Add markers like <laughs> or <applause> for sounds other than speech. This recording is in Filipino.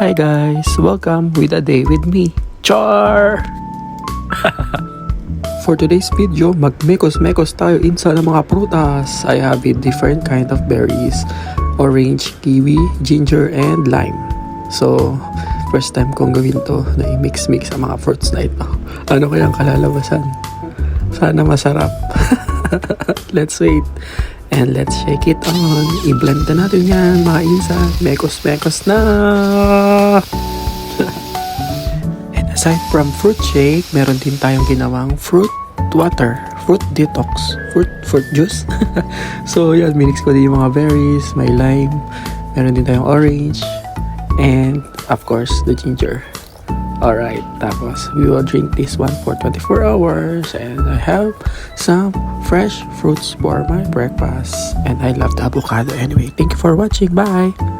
Hi guys, welcome with a day with me, Char! <laughs> For today's video, magmekos-mekos tayo insa ng mga prutas. I have a different kind of berries. Orange, kiwi, ginger, and lime. So, first time kong gawin to na i-mix-mix ang mga fruits na ito. Ano kayang kalalabasan? Sana masarap. <laughs> let's wait. And let's shake it on. I-blend na natin yan, mga insa. Mekos-mekos na! <laughs> And aside from fruit shake, meron din tayong ginawang fruit water, fruit detox, fruit fruit juice. <laughs> so yan, minix ko din yung mga berries, may lime, meron din tayong orange, and of course, the ginger. Alright, tapos we will drink this one for 24 hours and I have some fresh fruits for my breakfast and I love the avocado anyway. Thank you for watching. Bye!